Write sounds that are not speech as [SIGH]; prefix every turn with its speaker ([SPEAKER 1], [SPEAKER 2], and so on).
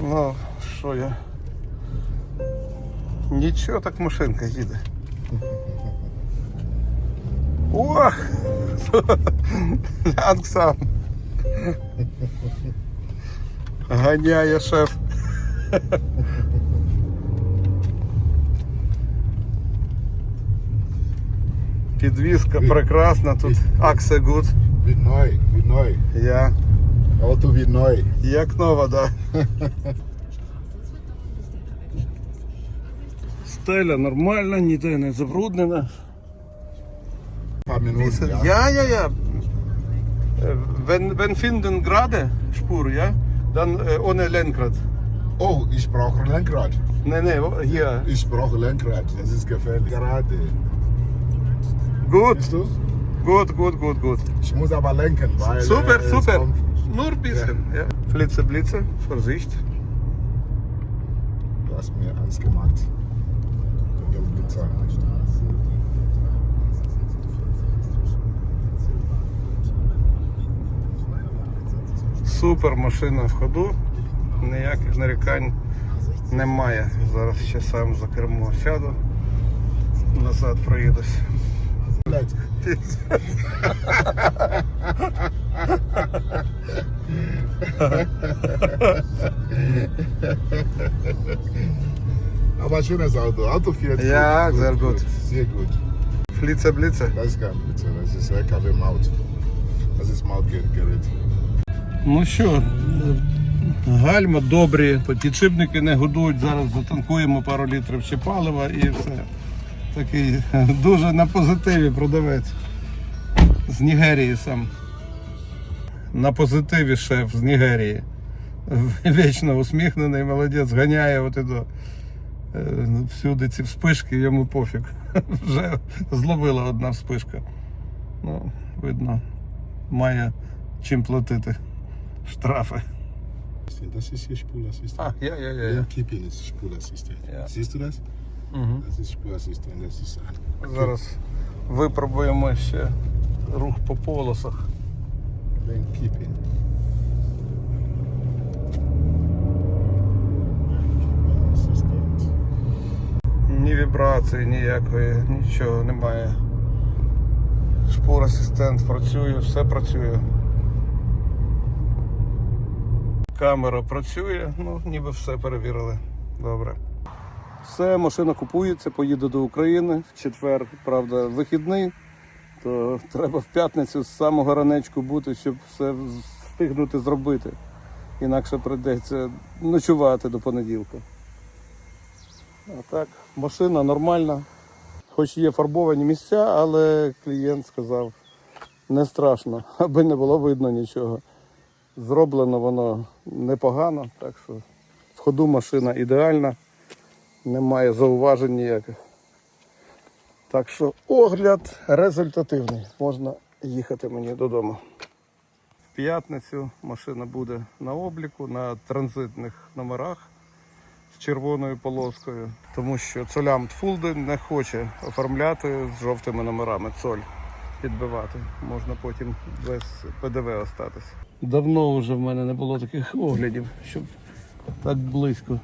[SPEAKER 1] Ну, що я? Нічого так машинка їде. Ох! Лянксам. Ганяє шеф. Підвізка прекрасна, тут аксе гуд.
[SPEAKER 2] Wie neu, wie neu.
[SPEAKER 1] Я
[SPEAKER 2] Auto wie neu.
[SPEAKER 1] як нова, да. Стеля нормальна, ніде не забруднена.
[SPEAKER 2] Ein paar Minuten, ja.
[SPEAKER 1] Ja, ja, ja. Äh, Wenn, wenn finden gerade Spur, ja, dann äh, ohne Lenkrad.
[SPEAKER 2] Oh, ich brauche Lenkrad.
[SPEAKER 1] Nee, nee, wo- hier.
[SPEAKER 2] Ich brauche Lenkrad. Das ist gefährlich. Gerade.
[SPEAKER 1] Gut,
[SPEAKER 2] Siehst du?
[SPEAKER 1] gut, gut, gut, gut.
[SPEAKER 2] Ich muss aber lenken, weil.
[SPEAKER 1] Super,
[SPEAKER 2] äh, es
[SPEAKER 1] super.
[SPEAKER 2] kommt-
[SPEAKER 1] Nur ein bisschen. Ja. Flitze, Blitze, Vorsicht.
[SPEAKER 2] Du hast mir Angst gemacht. Der Blitzer.
[SPEAKER 1] Супер машина в ходу. Ніяких нарікань немає. Зараз ще сам за кермо сяду. Назад проїдусь.
[SPEAKER 2] Блядь. Aber schönes Auto. Auto fährt
[SPEAKER 1] Ja,
[SPEAKER 2] gut,
[SPEAKER 1] sehr gut. gut.
[SPEAKER 2] Sehr gut.
[SPEAKER 1] Flitze, Blitze.
[SPEAKER 2] Das ist kein Blitzer. Das ist LKW-Maut. Das ist Mautgerät.
[SPEAKER 1] Ну що, гальма добрі, підшипники не гудуть, зараз затанкуємо пару літрів ще палива і все. Такий [LAUGHS] дуже на позитиві продавець. З Нігерії сам. На позитиві шеф з Нігерії. [LAUGHS] Вічно усміхнений, молодець, ганяє от і до. Е, Всюди ці вспишки, йому пофіг. [LAUGHS] Вже зловила одна вспишка. Ну, видно, має чим платити штрафи.
[SPEAKER 2] Das ist hier.
[SPEAKER 1] А, я, я, я,
[SPEAKER 2] Im
[SPEAKER 1] я.
[SPEAKER 2] Kippel ist Spurassistent.
[SPEAKER 1] Ja.
[SPEAKER 2] Siehst du das?
[SPEAKER 1] Зараз випробуємо ще рух по полосах. Ні вібрації, ніякої, нічого немає. Шпур асистент працює, все працює. Камера працює, ну ніби все перевірили. Добре. Все, машина купується, поїде до України в четвер, правда, вихідний, то треба в п'ятницю з самого ранечку бути, щоб все встигнути зробити. Інакше прийдеться ночувати до понеділка. А так, машина нормальна. Хоч є фарбовані місця, але клієнт сказав, не страшно, аби не було видно нічого. Зроблено воно непогано, так що в ходу машина ідеальна, немає зауважень ніяких. Так що огляд результативний. Можна їхати мені додому. В п'ятницю машина буде на обліку на транзитних номерах з червоною полоскою, тому що Цолям Тфулди не хоче оформляти з жовтими номерами цоль підбивати. Можна потім без ПДВ остатися. Давно вже в мене не було таких оглядів, щоб так близько